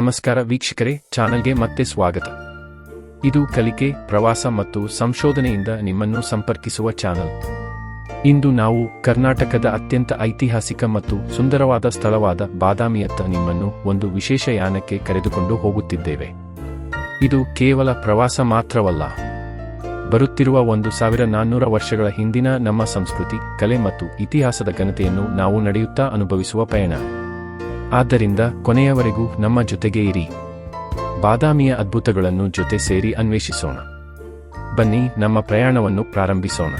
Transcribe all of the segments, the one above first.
ನಮಸ್ಕಾರ ವೀಕ್ಷಕರೇ, ಚಾನಲ್ಗೆ ಮತ್ತೆ ಸ್ವಾಗತ. ಇದು ಕಲಿಕೆ, ಪ್ರವಾಸ ಮತ್ತು ಸಂಶೋಧನೆಯಿಂದ ನಿಮ್ಮನ್ನು ಸಂಪರ್ಕಿಸುವ ಚಾನಲ್. ಇಂದು ನಾವು ಕರ್ನಾಟಕದ ಅತ್ಯಂತ ಐತಿಹಾಸಿಕ ಮತ್ತು ಸುಂದರವಾದ ಸ್ಥಳವಾದ ಬಾದಾಮಿಯತ್ತ ನಿಮ್ಮನ್ನು ಒಂದು ವಿಶೇಷ ಯಾನಕ್ಕೆ ಕರೆದುಕೊಂಡು ಹೋಗುತ್ತಿದ್ದೇವೆ. ಇದು ಕೇವಲ ಪ್ರವಾಸ ಮಾತ್ರವಲ್ಲ. ಬರುತ್ತಿರುವ ಒಂದು ಸಾವಿರ ನಾನ್ನೂರ ವರ್ಷಗಳ ಹಿಂದಿನ ನಮ್ಮ ಸಂಸ್ಕೃತಿ, ಕಲೆ ಮತ್ತು ಇತಿಹಾಸದ ಘನತೆಯನ್ನು ನಾವು ನಡೆಯುತ್ತಾ ಅನುಭವಿಸುವ ಪಯಣ. ಆದ್ದರಿಂದ ಕೊನೆಯವರೆಗೂ ನಮ್ಮ ಜೊತೆಗೆ ಇರಿ. ಬಾದಾಮಿಯ ಅದ್ಭುತಗಳನ್ನು ಜೊತೆ ಸೇರಿ ಅನ್ವೇಷಿಸೋಣ. ಬನ್ನಿ, ನಮ್ಮ ಪ್ರಯಾಣವನ್ನು ಪ್ರಾರಂಭಿಸೋಣ.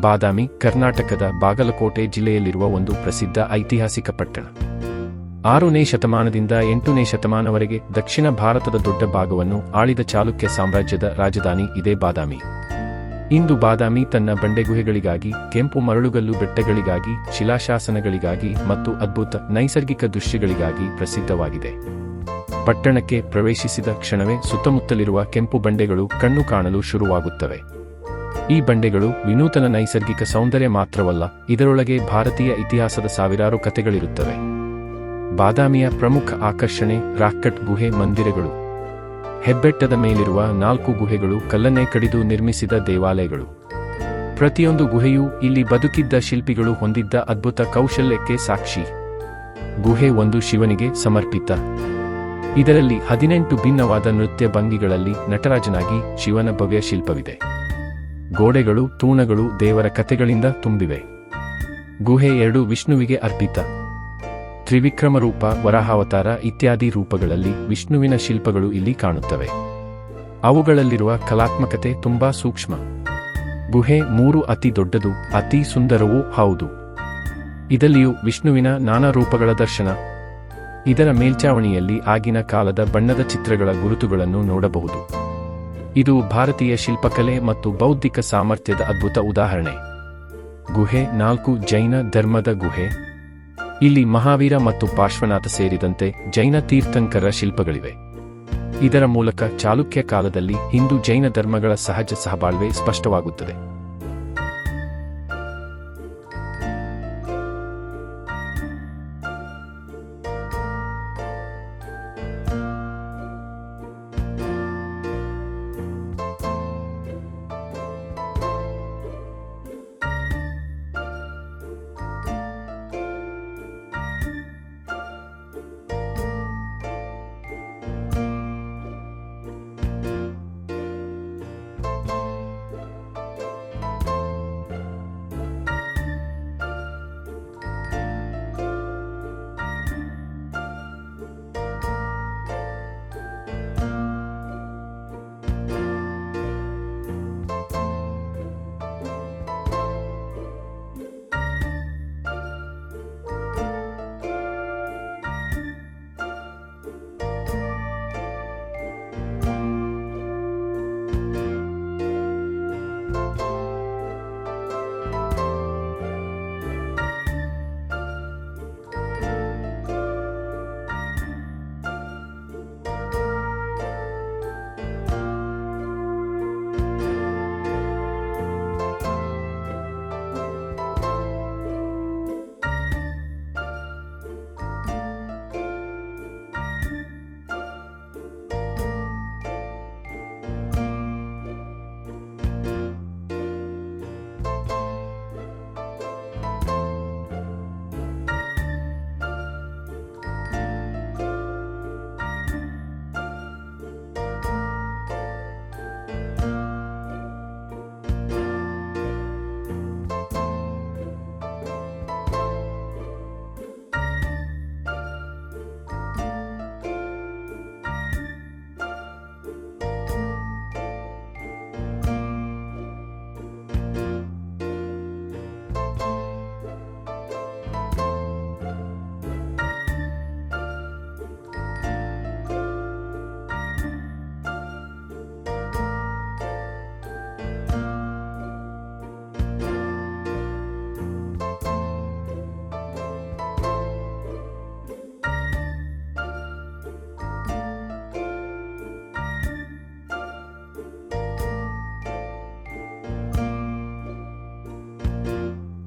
ಬಾದಾಮಿ, ಕರ್ನಾಟಕದ ಬಾಗಲಕೋಟೆ ಜಿಲ್ಲೆಯಲ್ಲಿರುವ ಒಂದು ಪ್ರಸಿದ್ಧ ಐತಿಹಾಸಿಕ ಪಟ್ಟಣ. ಆರನೇ ಶತಮಾನದಿಂದ ಎಂಟನೇ ಶತಮಾನವರೆಗೆ ದಕ್ಷಿಣ ಭಾರತದ ದೊಡ್ಡ ಭಾಗವನ್ನು ಆಳಿದ ಚಾಲುಕ್ಯ ಸಾಮ್ರಾಜ್ಯದ ರಾಜಧಾನಿ ಇದೇ ಬಾದಾಮಿ. ಇಂದು ಬಾದಾಮಿ ತನ್ನ ಬಂಡೆಗುಹೆಗಳಿಗಾಗಿ, ಕೆಂಪು ಮರಳುಗಲ್ಲು ಬೆಟ್ಟಗಳಿಗಾಗಿ, ಶಿಲಾಶಾಸನಗಳಿಗಾಗಿ ಮತ್ತು ಅದ್ಭುತ ನೈಸರ್ಗಿಕ ದೃಶ್ಯಗಳಿಗಾಗಿ ಪ್ರಸಿದ್ಧವಾಗಿದೆ. ಪಟ್ಟಣಕ್ಕೆ ಪ್ರವೇಶಿಸಿದ ಕ್ಷಣವೇ ಸುತ್ತಮುತ್ತಲಿರುವ ಕೆಂಪು ಬಂಡೆಗಳು ಕಣ್ಣು ಕಾಣಲು ಶುರುವಾಗುತ್ತವೆ. ಈ ಬಂಡೆಗಳು ವಿನೂತನ ನೈಸರ್ಗಿಕ ಸೌಂದರ್ಯ ಮಾತ್ರವಲ್ಲ, ಇದರೊಳಗೆ ಭಾರತೀಯ ಇತಿಹಾಸದ ಸಾವಿರಾರು ಕಥೆಗಳಿರುತ್ತವೆ. ಬಾದಾಮಿಯ ಪ್ರಮುಖ ಆಕರ್ಷಣೆ ರಾಕ್ಕಟ್ ಗುಹೆ ಮಂದಿರಗಳು. ಹೆಬ್ಬೆಟ್ಟದ ಮೇಲಿರುವ ನಾಲ್ಕು ಗುಹೆಗಳು ಕಲ್ಲನ್ನೇ ಕಡಿದು ನಿರ್ಮಿಸಿದ ದೇವಾಲಯಗಳು. ಪ್ರತಿಯೊಂದು ಗುಹೆಯೂ ಇಲ್ಲಿ ಬದುಕಿದ್ದ ಶಿಲ್ಪಿಗಳು ಹೊಂದಿದ್ದ ಅದ್ಭುತ ಕೌಶಲ್ಯಕ್ಕೆ ಸಾಕ್ಷಿ. ಗುಹೆ ಒಂದು ಶಿವನಿಗೆ ಸಮರ್ಪಿತ. ಇದರಲ್ಲಿ ಹದಿನೆಂಟು ಭಿನ್ನವಾದ ನೃತ್ಯ ಭಂಗಿಗಳಲ್ಲಿ ನಟರಾಜನಾಗಿ ಶಿವನ ಭವ್ಯ ಶಿಲ್ಪವಿದೆ. ಗೋಡೆಗಳು, ತೂಣಗಳು ದೇವರ ಕಥೆಗಳಿಂದ ತುಂಬಿವೆ. ಗುಹೆ ಎರಡು ವಿಷ್ಣುವಿಗೆ ಅರ್ಪಿತ. ತ್ರಿವಿಕ್ರಮ ರೂಪ ವರಾಹಾವತಾರ ಇತ್ಯಾದಿ ರೂಪಗಳಲ್ಲಿ ವಿಷ್ಣುವಿನ ಶಿಲ್ಪಗಳು ಇಲ್ಲಿ ಕಾಣುತ್ತವೆ. ಅವುಗಳಲ್ಲಿರುವ ಕಲಾತ್ಮಕತೆ ತುಂಬಾ ಸೂಕ್ಷ್ಮ. ಗುಹೆ ಮೂರು ಅತಿ ದೊಡ್ಡದು, ಅತಿ ಸುಂದರವೂ ಹೌದು. ಇದಲ್ಲಿಯೂ ವಿಷ್ಣುವಿನ ನಾನಾ ರೂಪಗಳ ದರ್ಶನ. ಇದರ ಮೇಲ್ಚಾವಣಿಯಲ್ಲಿ ಆಗಿನ ಕಾಲದ ಬಣ್ಣದ ಚಿತ್ರಗಳ ಗುರುತುಗಳನ್ನು ನೋಡಬಹುದು. ಇದು ಭಾರತೀಯ ಶಿಲ್ಪಕಲೆ ಮತ್ತು ಬೌದ್ಧಿಕ ಸಾಮರ್ಥ್ಯದ ಅದ್ಭುತ ಉದಾಹರಣೆ. ಗುಹೆ ನಾಲ್ಕು ಜೈನ ಧರ್ಮದ ಗುಹೆ. ಇಲ್ಲಿ ಮಹಾವೀರ ಮತ್ತು ಪಾರ್ಶ್ವನಾಥ ಸೇರಿದಂತೆ ಜೈನ ತೀರ್ಥಂಕರ ಶಿಲ್ಪಗಳಿವೆ. ಇದರ ಮೂಲಕ ಚಾಲುಕ್ಯ ಕಾಲದಲ್ಲಿ ಹಿಂದೂ ಜೈನ ಧರ್ಮಗಳ ಸಹಜ ಸಹಬಾಳ್ವೆ ಸ್ಪಷ್ಟವಾಗುತ್ತದೆ.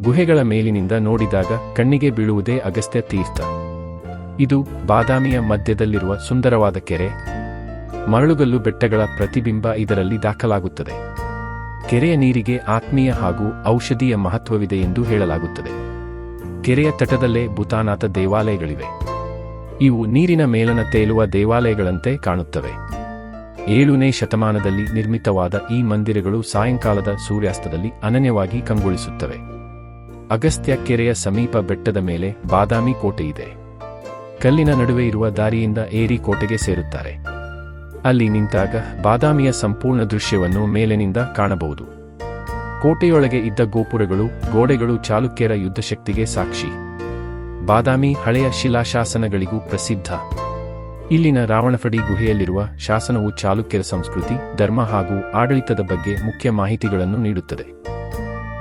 ಗುಹೆಗಳ ಮೇಲಿನಿಂದ ನೋಡಿದಾಗ ಕಣ್ಣಿಗೆ ಬೀಳುವುದೇ ಅಗಸ್ತ್ಯ ತೀರ್ಥ. ಇದು ಬಾದಾಮಿಯ ಮಧ್ಯದಲ್ಲಿರುವ ಸುಂದರವಾದ ಕೆರೆ. ಮರಳುಗಲ್ಲು ಬೆಟ್ಟಗಳ ಪ್ರತಿಬಿಂಬ ಇದರಲ್ಲಿ ದಾಖಲಾಗುತ್ತದೆ. ಕೆರೆಯ ನೀರಿಗೆ ಆತ್ಮೀಯ ಹಾಗೂ ಔಷಧೀಯ ಮಹತ್ವವಿದೆ ಎಂದು ಹೇಳಲಾಗುತ್ತದೆ. ಕೆರೆಯ ತಟದಲ್ಲೇ ಭೂತಾನಾಥ ದೇವಾಲಯಗಳಿವೆ. ಇವು ನೀರಿನ ಮೇಲನ ತೇಲುವ ದೇವಾಲಯಗಳಂತೆ ಕಾಣುತ್ತವೆ. ಏಳನೇ ಶತಮಾನದಲ್ಲಿ ನಿರ್ಮಿತವಾದ ಈ ಮಂದಿರಗಳು ಸಾಯಂಕಾಲದ ಸೂರ್ಯಾಸ್ತದಲ್ಲಿ ಅನನ್ಯವಾಗಿ ಕಂಗೊಳಿಸುತ್ತವೆ. ಅಗಸ್ತ್ಯ ಕೆರೆಯ ಸಮೀಪ ಬೆಟ್ಟದ ಮೇಲೆ ಬಾದಾಮಿ ಕೋಟೆ ಇದೆ. ಕಲ್ಲಿನ ನಡುವೆ ಇರುವ ದಾರಿಯಿಂದ ಏರಿ ಕೋಟೆಗೆ ಸೇರುತ್ತಾರೆ. ಅಲ್ಲಿ ನಿಂತಾಗ ಬಾದಾಮಿಯ ಸಂಪೂರ್ಣ ದೃಶ್ಯವನ್ನು ಮೇಲಿನಿಂದ ಕಾಣಬಹುದು. ಕೋಟೆಯೊಳಗೆ ಇದ್ದ ಗೋಪುರಗಳು, ಗೋಡೆಗಳು ಚಾಲುಕ್ಯರ ಯುದ್ಧಶಕ್ತಿಗೆ ಸಾಕ್ಷಿ. ಬಾದಾಮಿ ಹಳೆಯ ಶಿಲಾಶಾಸನಗಳಿಗೂ ಪ್ರಸಿದ್ಧ. ಇಲ್ಲಿನ ರಾವಣಫಡಿ ಗುಹೆಯಲ್ಲಿರುವ ಶಾಸನವು ಚಾಲುಕ್ಯರ ಸಂಸ್ಕೃತಿ, ಧರ್ಮ ಹಾಗೂ ಆಡಳಿತದ ಬಗ್ಗೆ ಮುಖ್ಯ ಮಾಹಿತಿಗಳನ್ನು ನೀಡುತ್ತದೆ.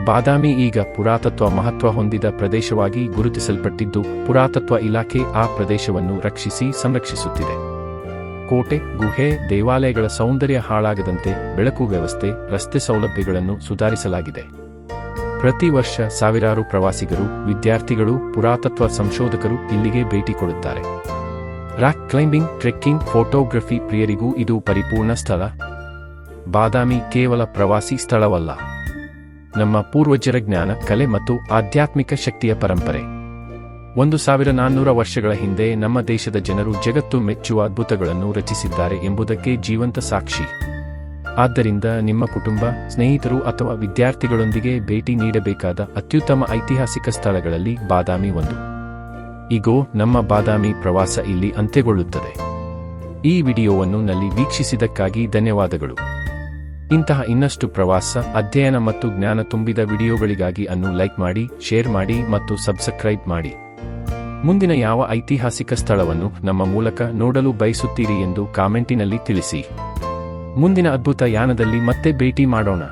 ಬಾದಾಮಿ ಈಗ ಪುರಾತತ್ವ ಮಹತ್ವ ಹೊಂದಿದ ಪ್ರದೇಶವಾಗಿ ಗುರುತಿಸಲ್ಪಟ್ಟಿದ್ದು, ಪುರಾತತ್ವ ಇಲಾಖೆ ಆ ಪ್ರದೇಶವನ್ನು ರಕ್ಷಿಸಿ ಸಂರಕ್ಷಿಸುತ್ತಿದೆ. ಕೋಟೆ, ಗುಹೆ, ದೇವಾಲಯಗಳ ಸೌಂದರ್ಯ ಹಾಳಾಗದಂತೆ ಬೆಳಕು ವ್ಯವಸ್ಥೆ, ರಸ್ತೆ ಸೌಲಭ್ಯಗಳನ್ನು ಸುಧಾರಿಸಲಾಗಿದೆ. ಪ್ರತಿ ವರ್ಷ ಸಾವಿರಾರು ಪ್ರವಾಸಿಗರು, ವಿದ್ಯಾರ್ಥಿಗಳು, ಪುರಾತತ್ವ ಸಂಶೋಧಕರು ಇಲ್ಲಿಗೆ ಭೇಟಿ ಕೊಡುತ್ತಾರೆ. ರಾಕ್ ಕ್ಲೈಂಬಿಂಗ್, ಟ್ರೆಕ್ಕಿಂಗ್, ಫೋಟೋಗ್ರಫಿ ಪ್ರಿಯರಿಗೂ ಇದು ಪರಿಪೂರ್ಣ ಸ್ಥಳ. ಬಾದಾಮಿ ಕೇವಲ ಪ್ರವಾಸಿ ಸ್ಥಳವಲ್ಲ. ನಮ್ಮ ಪೂರ್ವಜರ ಜ್ಞಾನ, ಕಲೆ ಮತ್ತು ಆಧ್ಯಾತ್ಮಿಕ ಶಕ್ತಿಯ ಪರಂಪರೆ. ಒಂದು ಸಾವಿರ ನಾನ್ನೂರ ವರ್ಷಗಳ ಹಿಂದೆ ನಮ್ಮ ದೇಶದ ಜನರು ಜಗತ್ತು ಮೆಚ್ಚುವ ಅದ್ಭುತಗಳನ್ನು ರಚಿಸಿದ್ದಾರೆ ಎಂಬುದಕ್ಕೆ ಜೀವಂತ ಸಾಕ್ಷಿ. ಆದ್ದರಿಂದ ನಿಮ್ಮ ಕುಟುಂಬ, ಸ್ನೇಹಿತರು ಅಥವಾ ವಿದ್ಯಾರ್ಥಿಗಳೊಂದಿಗೆ ಭೇಟಿ ನೀಡಬೇಕಾದ ಅತ್ಯುತ್ತಮ ಐತಿಹಾಸಿಕ ಸ್ಥಳಗಳಲ್ಲಿ ಬಾದಾಮಿ ಒಂದು. ಈಗೋ ನಮ್ಮ ಬಾದಾಮಿ ಪ್ರವಾಸ ಇಲ್ಲಿ ಅಂತ್ಯಗೊಳ್ಳುತ್ತದೆ. ಈ ವಿಡಿಯೋವನ್ನು ನಲ್ಲಿ ವೀಕ್ಷಿಸಿದ್ದಕ್ಕಾಗಿ ಧನ್ಯವಾದಗಳು. ಇಂತಹ ಇನ್ನಷ್ಟು ಪ್ರವಾಸ, ಅಧ್ಯಯನ ಮತ್ತು ಜ್ಞಾನ ತುಂಬಿದ ವಿಡಿಯೋಗಳಿಗಾಗಿ ಅನ್ನು ಲೈಕ್ ಮಾಡಿ, ಶೇರ್ ಮಾಡಿ ಮತ್ತು ಸಬ್ಸ್ಕ್ರೈಬ್ ಮಾಡಿ. ಮುಂದಿನ ಯಾವ ಐತಿಹಾಸಿಕ ಸ್ಥಳವನ್ನು ನಮ್ಮ ಮೂಲಕ ನೋಡಲು ಬಯಸುತ್ತೀರಿ ಎಂದು ಕಾಮೆಂಟಿನಲ್ಲಿ ತಿಳಿಸಿ. ಮುಂದಿನ ಅದ್ಭುತ ಯಾನದಲ್ಲಿ ಮತ್ತೆ ಭೇಟಿ ಮಾಡೋಣ.